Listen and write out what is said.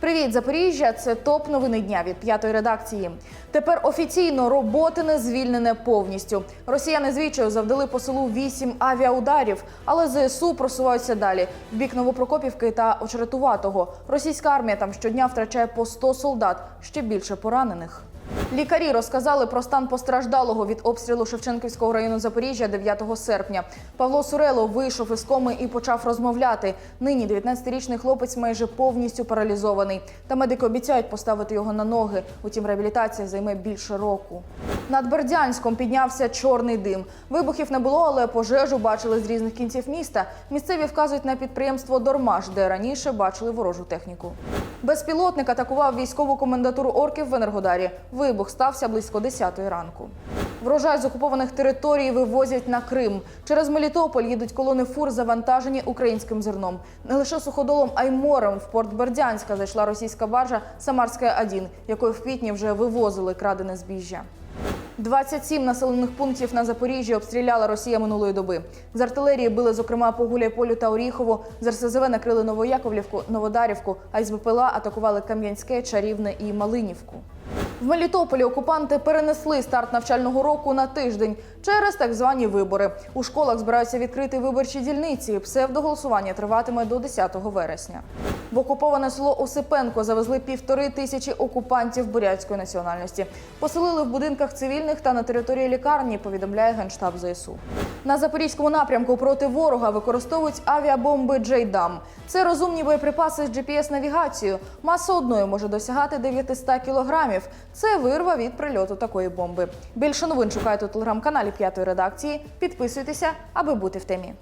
Привіт, Запоріжжя! Це топ новини дня від п'ятої редакції. Тепер офіційно роботи не звільнене повністю. Росіяни звідчаю завдали по селу вісім авіаударів, але ЗСУ просуваються далі в бік Новопрокопівки та Очеретуватого. Російська армія там щодня втрачає по 100 солдат, ще більше поранених. Лікарі розказали про стан постраждалого від обстрілу Шевченківського району Запоріжжя 9 серпня. Павло Сурело вийшов із коми і почав розмовляти. Нині 19-річний хлопець майже повністю паралізований. Та медики обіцяють поставити його на ноги. Утім, реабілітація займе більше року. Над Бердянськом піднявся чорний дим. Вибухів не було, але пожежу бачили з різних кінців міста. Місцеві вказують на підприємство Дормаш, де раніше бачили ворожу техніку. Безпілотник атакував військову комендатуру орків в Енергодарі. Вибух стався близько 10-ї ранку. Врожай з окупованих територій вивозять на Крим. Через Мелітополь їдуть колони фур, завантажені українським зерном. Не лише суходолом, а й морем в порт Бердянська зайшла російська баржа Самарська 1 якою в квітні вже вивозили крадене збіжжя. 27 населених пунктів на Запоріжжі обстріляла Росія минулої доби. З артилерії били, зокрема, по Гуляйполю та Оріхову. З РСЗВ накрили Новояковлівку, Новодарівку, а із БПЛА атакували Кам'янське, Чарівне і Малинівку. В Мелітополі окупанти перенесли старт навчального року на тиждень через так звані вибори. У школах збираються відкрити виборчі дільниці. Псевдоголосування триватиме до 10 вересня. В окуповане село Осипенко завезли півтори тисячі окупантів бурятської національності. Поселили в будинках цивільних та на території лікарні. Повідомляє генштаб ЗСУ. На запорізькому напрямку проти ворога використовують авіабомби Джейдам. Це розумні боєприпаси з GPS-навігацією. Маса одної може досягати 900 кілограмів. Це вирва від прильоту такої бомби. Більше новин шукайте у телеграм-каналі п'ятої редакції. Підписуйтеся, аби бути в темі.